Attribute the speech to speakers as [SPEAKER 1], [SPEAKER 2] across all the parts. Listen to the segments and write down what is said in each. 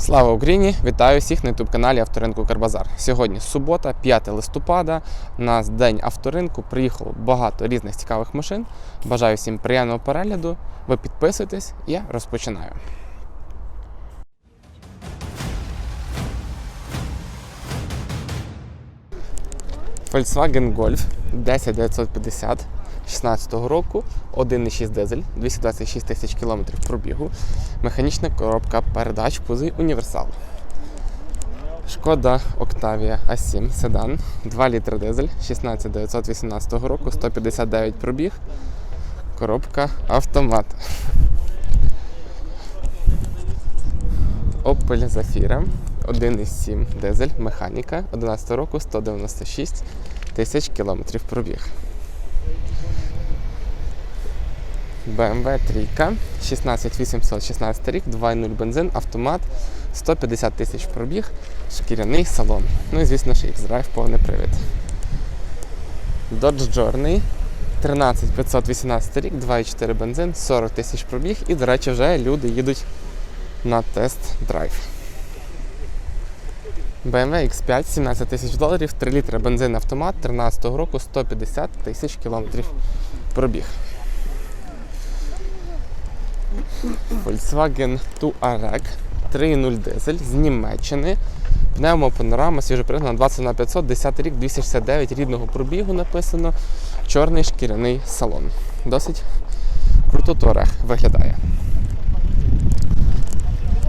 [SPEAKER 1] Слава Україні! Вітаю всіх на youtube каналі Авторинку Карбазар. Сьогодні субота, 5 листопада. У нас день авторинку. Приїхало багато різних цікавих машин. Бажаю всім приємного перегляду. Ви підписуйтесь, я розпочинаю. Volkswagen Golf 10950 16 року, 1,6 дизель, 226 тисяч кілометрів пробігу, механічна коробка передач кузий універсал. Шкода Octavia A7 седан, 2 літри дизель, 16918 року, 159 пробіг, коробка автомат. Opel Zafira 1,7 дизель, механіка 11 року, 196 тисяч кілометрів пробіг. BMW 3, 16816 рік, 2.0 бензин, автомат, 150 тисяч пробіг, шкіряний салон. Ну і звісно ж X-Drive повний привід. Dodge Journey 13518 рік, 2.4 бензин, 40 тисяч пробіг і, до речі, вже люди їдуть на тест-драйв. BMW X5 17 тисяч доларів, 3 літри бензин автомат 13 року, 150 тисяч кілометрів пробіг. Volkswagen Touareg 3.0 дизель з Німеччини. Пневмопанорама, свіжопригнана 20 на 500, 10 рік, 269 рідного пробігу написано. Чорний шкіряний салон. Досить круто Touareg виглядає.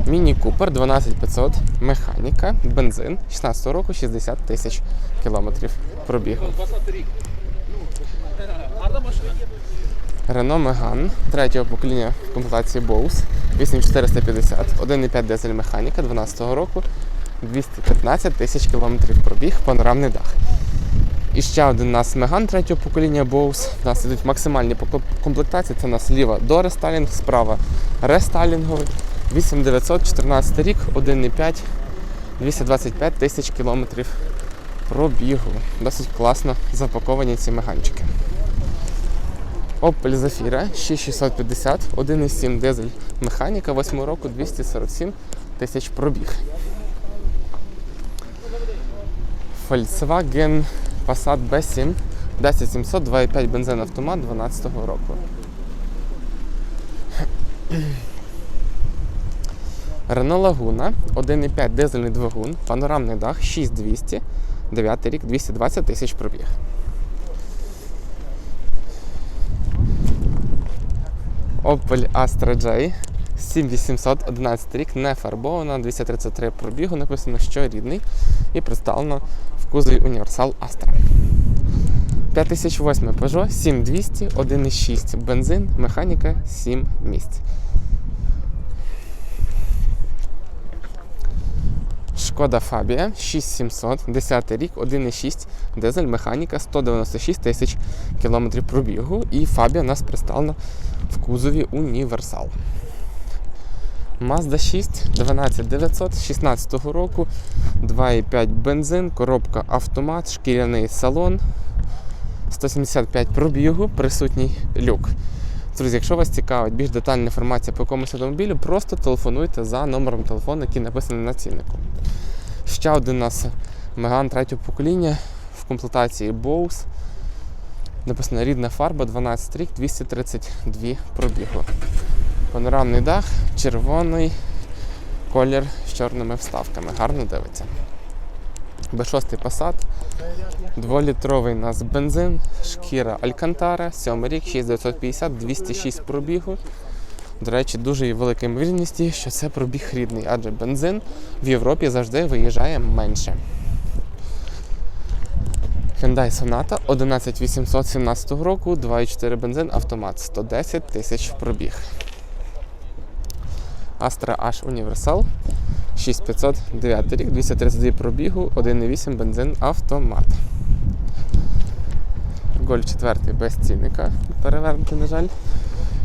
[SPEAKER 1] Міні Купер 12500, механіка, бензин 16 року, 60 тисяч кілометрів пробігу. Renault Megane третього покоління в комплектації Bose 8450, 1,5 дизель механіка 12 року, 215 тисяч кілометрів пробіг, панорамний дах. І ще один у нас Megane третього покоління Bose. У нас ідуть максимальні комплектації. Це у нас ліва до рестайлінг, справа рестайлінговий. 8914 рік, 1,5, 225 тисяч кілометрів пробігу. Досить класно запаковані ці меганчики. Opel Zafira 6650, 1,7 дизель механіка 8 року, 247 тисяч пробіг. Volkswagen Passat B7 10700, 2,5 бензин автомат 12 року. Renault Laguna 1,5 дизельний двигун, панорамний дах 6200, 9 рік, 220 тисяч пробіг. Opel Astra J 7811 рік, не фарбована, 233 пробігу, написано, що рідний і представлено в кузові універсал Astra. 5008 Peugeot 7200, 1,6 бензин, механіка 7 місць. Шкода Фабія 6700, 10 рік, 1,6 дизель, механіка, 196 тисяч кілометрів пробігу. І Фабія у нас представлена в кузові Універсал. Mazda 6 12900 16 року, 2,5 бензин, коробка автомат, шкіряний салон, 175 пробігу, присутній люк. Друзі, якщо вас цікавить більш детальна інформація по якомусь автомобілю, просто телефонуйте за номером телефону, який написаний на ціннику. Ще один у нас Меган третього покоління в комплектації Bose. Написано рідна фарба, 12 рік, 232 пробігу. Панорамний дах, червоний колір з чорними вставками. Гарно дивиться. Б6 Passat, 2-літровий у нас бензин, шкіра Алькантара, 7 рік, 6950, 206 пробігу. До речі, дуже є велика ймовірність, що це пробіг рідний, адже бензин в Європі завжди виїжджає менше. Hyundai Sonata 11817 року, 2,4 бензин, автомат, 110 тисяч пробіг. Astra H Universal 6500, 9 рік, 232 пробігу, 1,8 бензин, автомат. Golf 4 без цінника, перевернути, на жаль.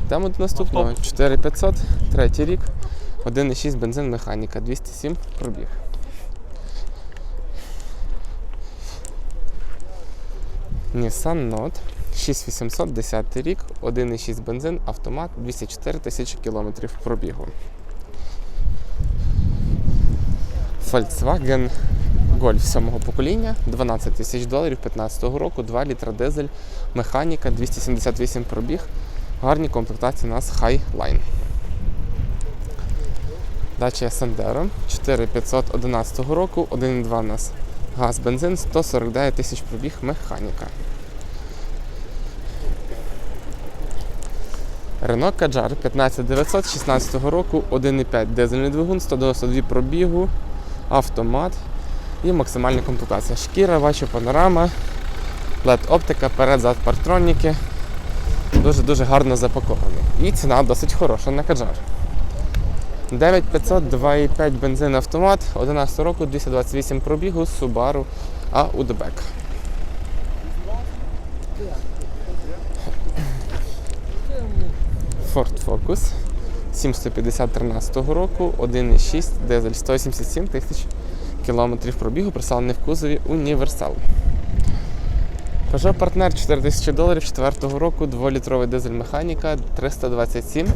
[SPEAKER 1] Йдемо до наступного. 4500, третій рік, 1,6 бензин, механіка, 207 пробіг. Nissan Note 6800, 10 рік, 1,6 бензин, автомат, 204 тисячі кілометрів пробігу. Volkswagen Golf 7 покоління, 12 тисяч доларів 15 року, 2 літра дизель, механіка, 278 пробіг. Гарні комплектації у нас Highline. Дача Sandero 4511 року, 1,2 у нас газ, бензин, 149 тисяч пробіг, механіка. Renault Kadjar 15900 16 року, 1,5 дизельний двигун, 192 пробігу, автомат і максимальна комплектація. Шкіра, бачу, панорама, LED оптика, перед зад партроніки. Дуже-дуже гарно запакований. І ціна досить хороша на Kadjar. 9500, 2,5 бензин автомат, 11 року, 228 пробігу, Subaru Outback. Ford Focus 7150 13 року, 1,6 дизель, 187 тисяч кілометрів пробігу, представлений в кузові універсал. Peugeot партнер 4000 доларів 4 року, 2-літровий дизель механіка, 327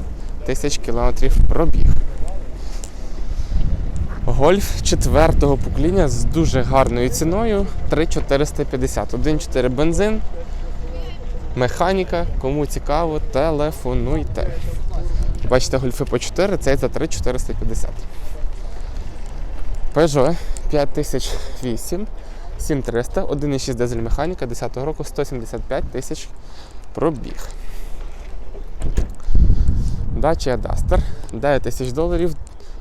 [SPEAKER 1] тисяч кілометрів пробіг. Гольф 4 покоління з дуже гарною ціною 3450. 1,4 бензин, механіка. Кому цікаво, телефонуйте. Бачите, гольфи по 4, цей за 3450. Peugeot 5008, 7300, 1,6 дизель механіка 10-го року, 175 тисяч пробіг. Dacia Duster 9 тисяч доларів,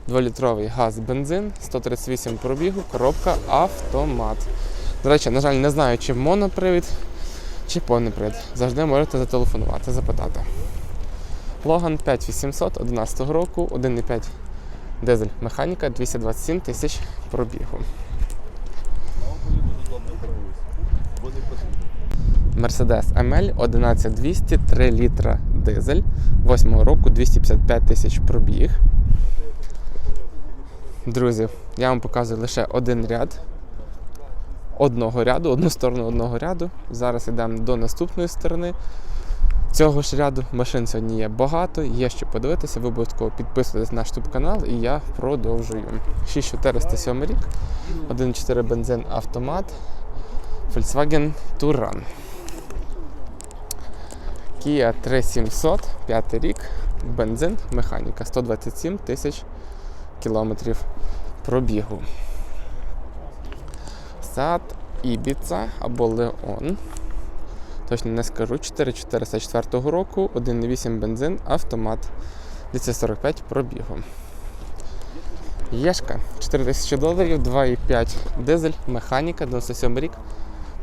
[SPEAKER 1] 2-літровий газ, бензин, 138 пробігу, коробка автомат. До речі, на жаль, не знаю, чи монопривід, чи повний Завжди можете зателефонувати, запитати. Логан 5800 11 року, 1,5 дизель механіка, 227 тисяч пробігу. Mercedes ML 11200 3 літра дизель 8 року 255 тисяч пробіг. Друзі, я вам показую лише один ряд. Одного ряду, одну сторону одного ряду. Зараз йдемо до наступної сторони цього ж ряду. Машин сьогодні є багато, є що подивитися. Ви обов'язково підписуйтесь на наш YouTube канал і я продовжую. 6407 рік, 1.4 бензин автомат, Volkswagen Touran. Kia 3700, 5 рік, бензин, механіка, 127 тисяч кілометрів пробігу. Сад Ibiza або Leon. Точно не скажу. 4404 року, 1,8 бензин, автомат. 245 пробігу. Єшка 4000 доларів, 2,5 дизель, механіка, 97 рік,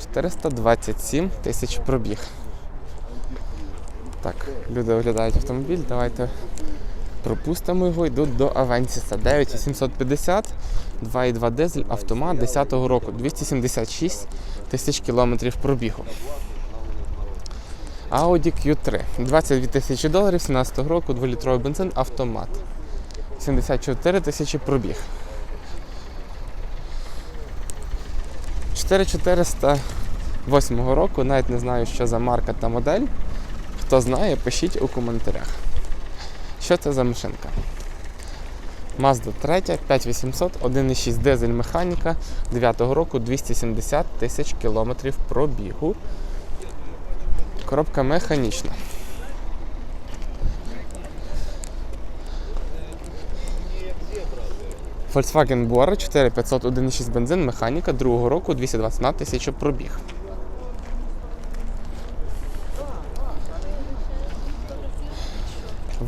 [SPEAKER 1] 427 тисяч пробіг. Так, люди оглядають автомобіль. Давайте пропустимо його, йдуть до Авенсіса. 9850, 2,2 дизель, автомат 10-го року, 276 тисяч кілометрів пробігу. Audi Q3, 22 тисячі доларів, 17 року, 2-літровий бензин, автомат. 74 тисячі пробіг. 4408 року, навіть не знаю, що за марка та модель. Хто знає, пишіть у коментарях. Що це за машинка? Mazda 3, 5800, 1,6 дизель механіка 9 року 270 тисяч кілометрів пробігу. Коробка механічна. Volkswagen Bora 4500 1,6 бензин, механіка 2 року 221 тисяча пробіг.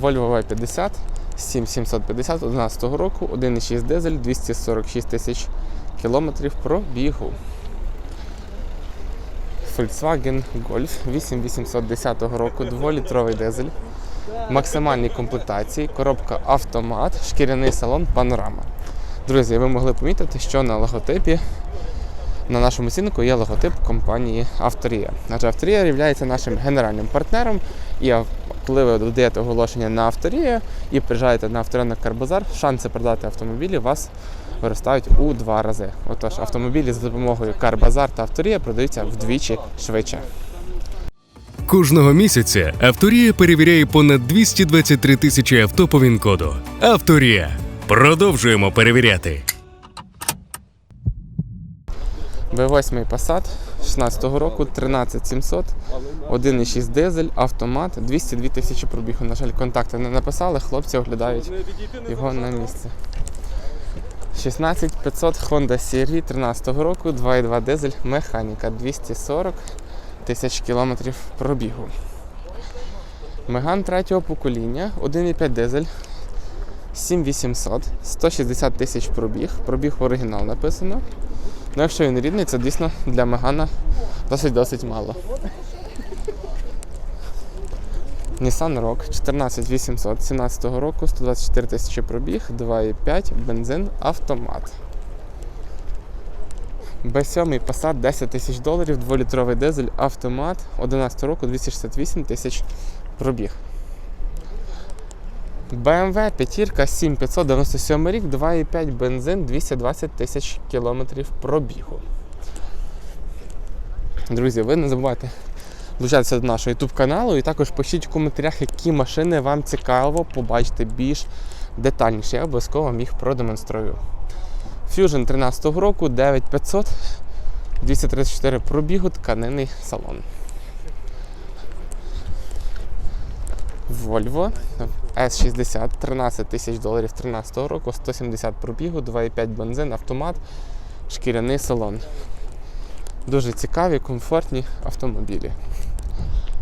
[SPEAKER 1] Volvo V50 7750 11 року, 1,6 дизель, 246 тисяч кілометрів пробігу. Volkswagen Golf 8810 року, 2-літровий дизель, максимальній комплектації, коробка автомат, шкіряний салон, панорама. Друзі, ви могли помітити, що на логотипі на нашому ціннику є логотип компанії Авторія. Адже Авторія є нашим генеральним партнером. І коли ви додаєте оголошення на Авторію і приїжджаєте на авторинок Карбазар, шанси продати автомобілі у вас виростають у два рази. Отож, автомобілі за допомогою Карбазар та Авторія продаються вдвічі швидше.
[SPEAKER 2] Кожного місяця Авторія перевіряє понад 223 тисячі авто по ВІН-коду. Авторія. Продовжуємо перевіряти.
[SPEAKER 1] B8 Passat 16 року, 13700, 1,6 дизель, автомат, 202 тисячі пробігу. На жаль, контакти не написали, хлопці оглядають його на місці. 16500 Honda CR 13 року, 2,2 дизель, механіка, 240 тисяч кілометрів пробігу. Меган третього покоління, 1,5 дизель, 7800, 160 тисяч пробіг. Пробіг оригінал написано. Ну, якщо він рідний, це дійсно для Мегана досить-досить мало. Nissan Rogue 14800 17 року, 124 тисячі пробіг, 2,5, бензин, автомат. B7 Passat 10 тисяч доларів, 2-літровий дизель, автомат, 11 року, 268 тисяч пробіг. BMW п'ятірка 7597 рік, 2,5 бензин, 220 тисяч кілометрів пробігу. Друзі, ви не забувайте долучатися до нашого YouTube каналу і також пишіть в коментарях, які машини вам цікаво побачити більш детальніше. Я обов'язково вам їх продемонструю. Fusion 13 року, 9500, 234 пробігу, тканинний салон. Volvo S60, 13 тисяч доларів 13 року, 170 пробігу, 2,5 бензин, автомат, шкіряний салон. Дуже цікаві, комфортні автомобілі.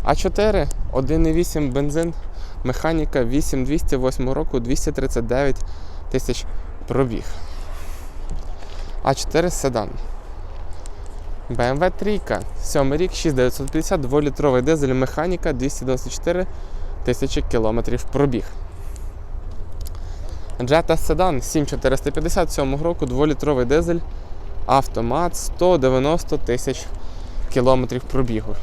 [SPEAKER 1] А4, 1,8 бензин, механіка 8208 року, 239 тисяч пробіг. А4 седан. BMW 3, 7 рік, 6950, 2-літровий дизель, механіка 294 тисячі кілометрів пробіг. Jetta Sedan 7457 року, 2-літровий дизель, автомат 190 тисяч кілометрів пробігу.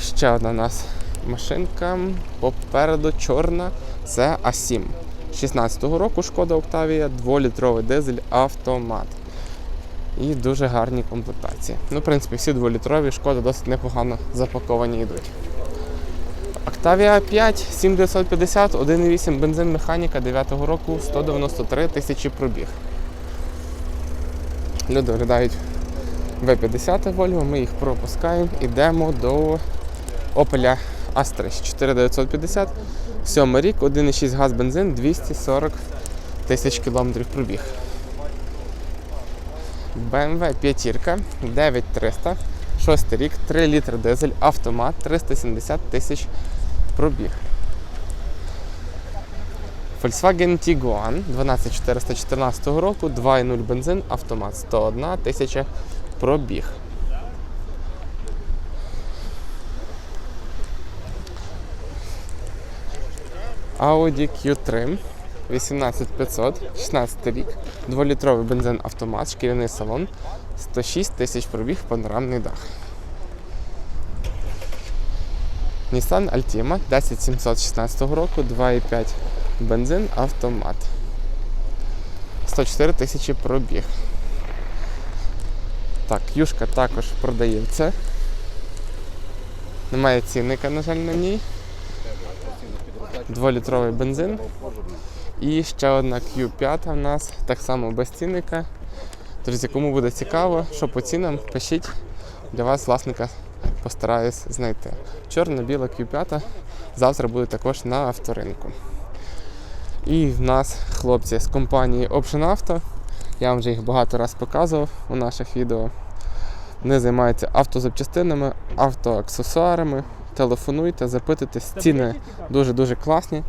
[SPEAKER 1] Ще одна у нас машинка попереду чорна. Це А7. 16-го року шкода Октавія, 2-літровий дизель автомат. І дуже гарні комплектації. Ну, в принципі, всі 2-літрові шкоди досить непогано запаковані йдуть. Octavia 5, 7950, 1,8 бензин механіка 9-го року, 193 тисячі пробіг. Люди оглядають V50 Volvo, ми їх пропускаємо. Ідемо до Opel Astra 4950, 7 рік, 1,6 газ бензин, 240 тисяч кілометрів пробіг. BMW 5 9300, 6 рік, 3 літри дизель, автомат, 370 тисяч пробіг. Volkswagen Tiguan 12414 року, 2,0 бензин, автомат, 101 тисяча пробіг. Audi Q3 18500, 16 рік, 2-літровий бензин автомат, шкіряний салон, 106 тисяч пробіг, панорамний дах. Nissan Altima 10716 року, 2,5 бензин, автомат. 104 тисячі пробіг. Так, юшка також продається. Немає цінника, на жаль, на ній. 2-літровий бензин. І ще одна Q5 в нас, так само без цінника. Друзі, кому буде цікаво, що по цінам, пишіть для вас власника постараюсь знайти. Чорно-біла Q5 завтра буде також на авторинку. І в нас хлопці з компанії Option Auto. Я вам вже їх багато раз показував у наших відео. Вони займаються автозапчастинами, автоаксесуарами. Телефонуйте, запитуйтесь. Ціни дуже-дуже класні.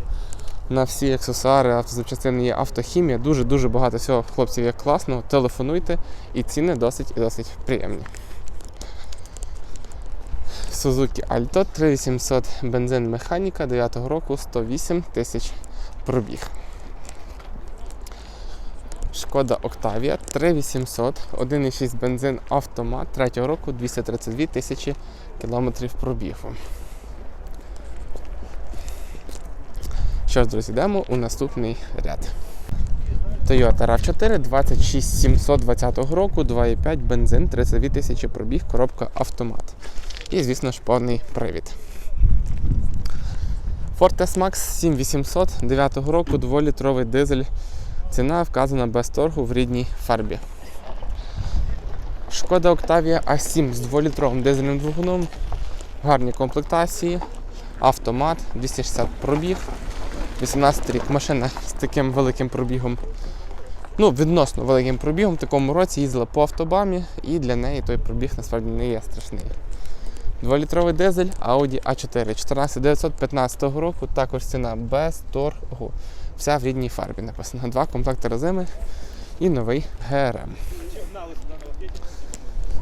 [SPEAKER 1] На всі аксесуари, автозапчастини є автохімія. Дуже-дуже багато всього хлопців є класного. Телефонуйте і ціни досить і досить приємні. Suzuki Alto 3800 бензин механіка 9 року 108 тисяч пробіг. Шкода Octavia 3800, 1,6 бензин автомат 3 року 232 тисячі кілометрів пробігу. Що ж, друзі, йдемо у наступний ряд. Toyota RAV4 26720 року, 2,5 бензин, 32 тисячі пробіг, коробка автомат. І, звісно ж, повний привід. Ford S-Max 7800 9 року, 2-літровий дизель. Ціна вказана без торгу в рідній фарбі. Шкода Octavia A7 з 2-літровим дизельним двигуном. Гарні комплектації. Автомат, 260 пробіг. 18 рік. Машина з таким великим пробігом. Ну, відносно великим пробігом в такому році їздила по автобамі, і для неї той пробіг насправді не є страшний. 2-літровий дизель Audi A4 14915 року, також ціна без торгу. Вся в рідній фарбі написано. Два комплекти резини і новий ГРМ.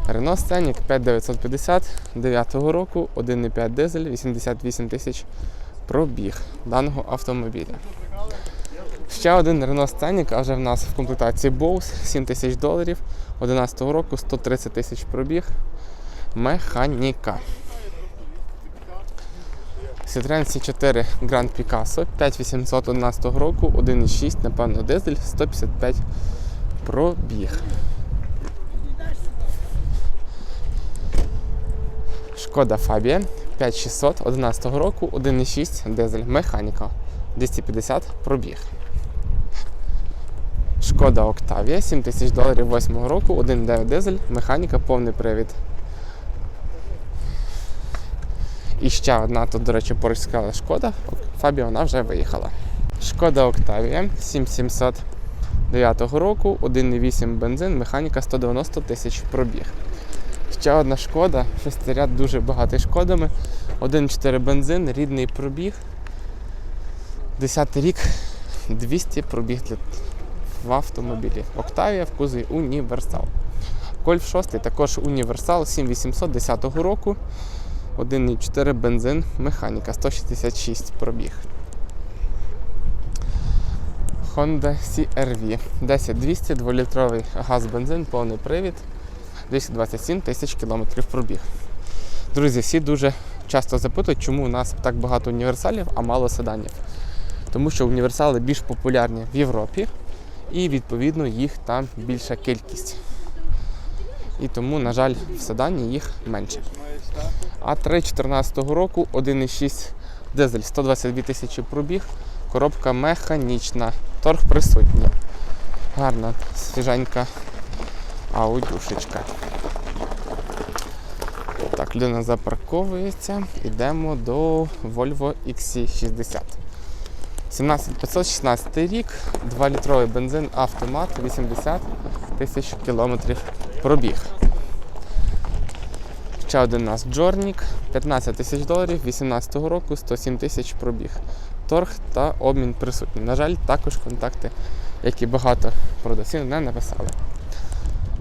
[SPEAKER 1] Renault Scenic 5950 9 року, 1,5 дизель, 88 тисяч пробіг даного автомобіля. Ще один Renault Scenic, вже в нас в комплектації Bose 7 тисяч доларів, 11 року, 130 тисяч пробіг. Механіка. Citroen C4 Grand Picasso 5811 року, 1,6, напевно, дизель, 155 пробіг. Шкода Фабія 5600 11 року, 1,6 дизель, механіка, 250 пробіг. Шкода Octavia 7000 доларів 8 року, 1,9 дизель, механіка, повний привід. І ще одна тут, до речі, поруч шкода. Фабія вона вже виїхала. Шкода Octavia 7700 9 року, 1,8 бензин, механіка 190 тисяч пробіг. Ще одна шкода, шестиряд дуже багатий шкодами. 1,4 бензин, рідний пробіг. 10 рік, 200 пробіг в автомобілі. Octavia в кузові універсал. Гольф 6 також універсал 7800 10 року. 1,4 бензин, механіка 166 пробіг. Honda CR-V 10200 2-літровий газ-бензин, повний привід, 227 тисяч кілометрів пробіг. Друзі, всі дуже часто запитують, чому у нас так багато універсалів, а мало седанів. Тому що універсали більш популярні в Європі і відповідно їх там більша кількість. І тому, на жаль, в седані їх менше. А 2014 року 1,6 дизель 122 тисячі пробіг, коробка механічна, торг присутній. Гарна, свіженька аудюшечка. Так, людина запарковується. Йдемо до Volvo XC60. 17516 рік, 2-літровий бензин, автомат, 80 тисяч кілометрів пробіг. Ще один у нас Джорнік, 15 тисяч доларів, 18 року, 107 тисяч пробіг. Торг та обмін присутні. На жаль, також контакти, які багато продавців не написали.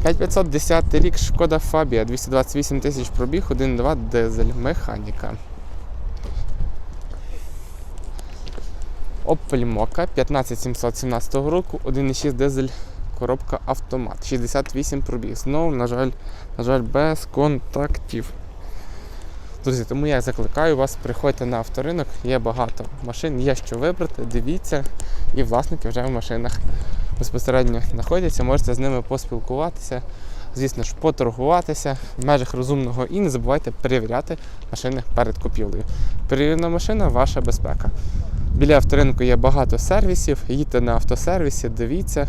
[SPEAKER 1] 5510 рік, шкода Фабія, 228 тисяч пробіг, 1,2 дизель, механіка. Opel Mokka 15717 року, 1,6 дизель, коробка автомат, 68 пробіг. Знову, на жаль, на жаль, без контактів. Друзі, тому я закликаю вас, приходьте на авторинок, є багато машин, є що вибрати, дивіться, і власники вже в машинах безпосередньо знаходяться, можете з ними поспілкуватися, звісно ж, поторгуватися в межах розумного і не забувайте перевіряти машини перед купівлею. Перевірена машина ваша безпека. Біля авторинку є багато сервісів, їдьте на автосервісі, дивіться.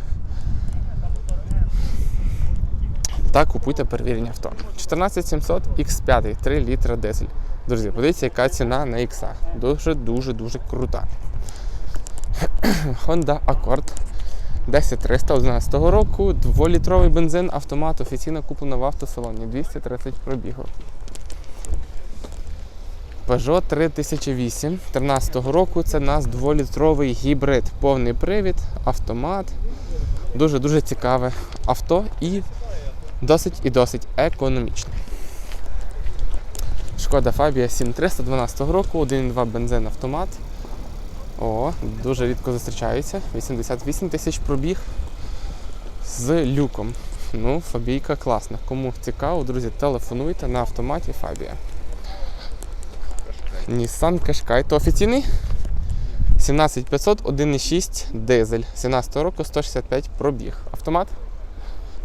[SPEAKER 1] Та купуйте перевірені авто. 14700 X5, 3 літра дизель. Друзі, подивіться, яка ціна на X. Дуже-дуже дуже крута. Honda Accord 10300 11 року, 2-літровий бензин, автомат офіційно куплено в автосалоні, 230 пробігу. Peugeot 3008 13 року це у нас 2-літровий гібрид, повний привід, автомат. Дуже-дуже цікаве авто і досить і досить економічне. Шкода Фабія 7300 12 року, 1,2 бензин автомат. О, дуже рідко зустрічаються. 88 тисяч пробіг з люком. Ну, Фабійка класна. Кому цікаво, друзі, телефонуйте на автоматі Фабія. Nissan Qashqai. То офіційний? 17500, 1,6 дизель. 17 року 165 пробіг. Автомат?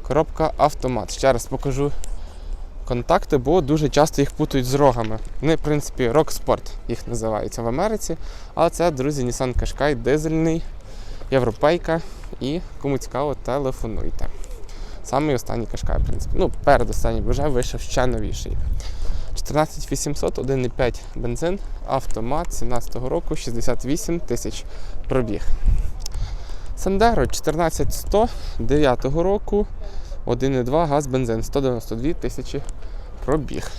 [SPEAKER 1] Коробка автомат. Ще раз покажу контакти, бо дуже часто їх путають з рогами. Вони, в принципі, Sport їх називаються в Америці. Але це, друзі, Nissan Qashqai дизельний, європейка. І кому цікаво, телефонуйте. Самий останній кашкай, в принципі. Ну, передостанній, бо вже вийшов ще новіший. 14800, 1,5 бензин, автомат 17-го року, 68 тисяч пробіг. Сандеро 14100 9-го року, 1,2 газ бензин, 192 тисячі пробіг.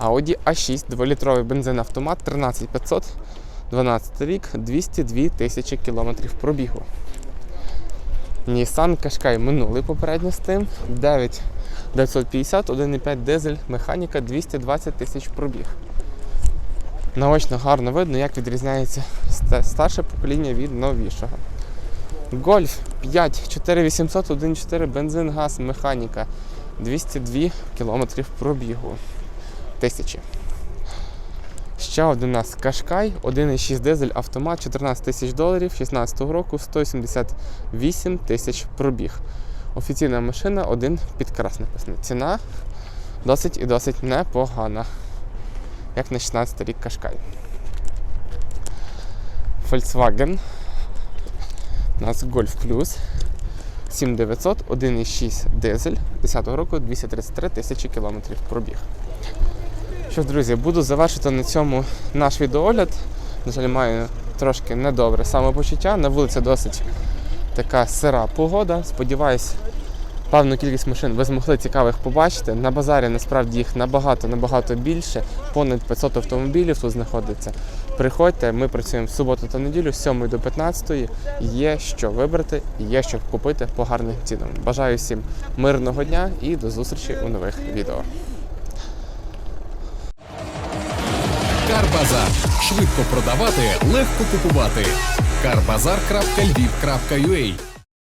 [SPEAKER 1] Audi A6, 2-літровий бензин автомат 13500, 12 рік, 202 тисячі кілометрів пробігу. Nissan Qashqai минулий попередньо з тим, 9950, 1,5 дизель, механіка 220 тисяч пробіг. Наочно гарно видно, як відрізняється старше покоління від новішого. Golf 5, 4800, 1,4 бензин, газ, механіка 202 кілометрів пробігу. Тисячі. Ще один у нас Qashqai, 1,6 дизель автомат, 14 тисяч доларів, 16 року, 178 тисяч пробіг. Офіційна машина, один підкрас написано. Ціна досить і досить непогана. Як на 16 рік Qashqai. Volkswagen. У нас Golf Plus 7900, 1,6 дизель 10 року, 233 тисячі кілометрів пробіг. Що ж, друзі, буду завершити на цьому наш відеогляд. На жаль, маю трошки недобре самопочуття. На вулиці досить така сира погода. Сподіваюсь, певну кількість машин ви змогли цікавих побачити. На базарі насправді їх набагато набагато більше. Понад 500 автомобілів тут знаходиться. Приходьте, ми працюємо в суботу та неділю з 7 до 15. Є що вибрати, є що купити по гарним цінам. Бажаю всім мирного дня і до зустрічі у нових відео.
[SPEAKER 2] Карбазар. Швидко продавати, легко купувати. Карбазар.львів.ua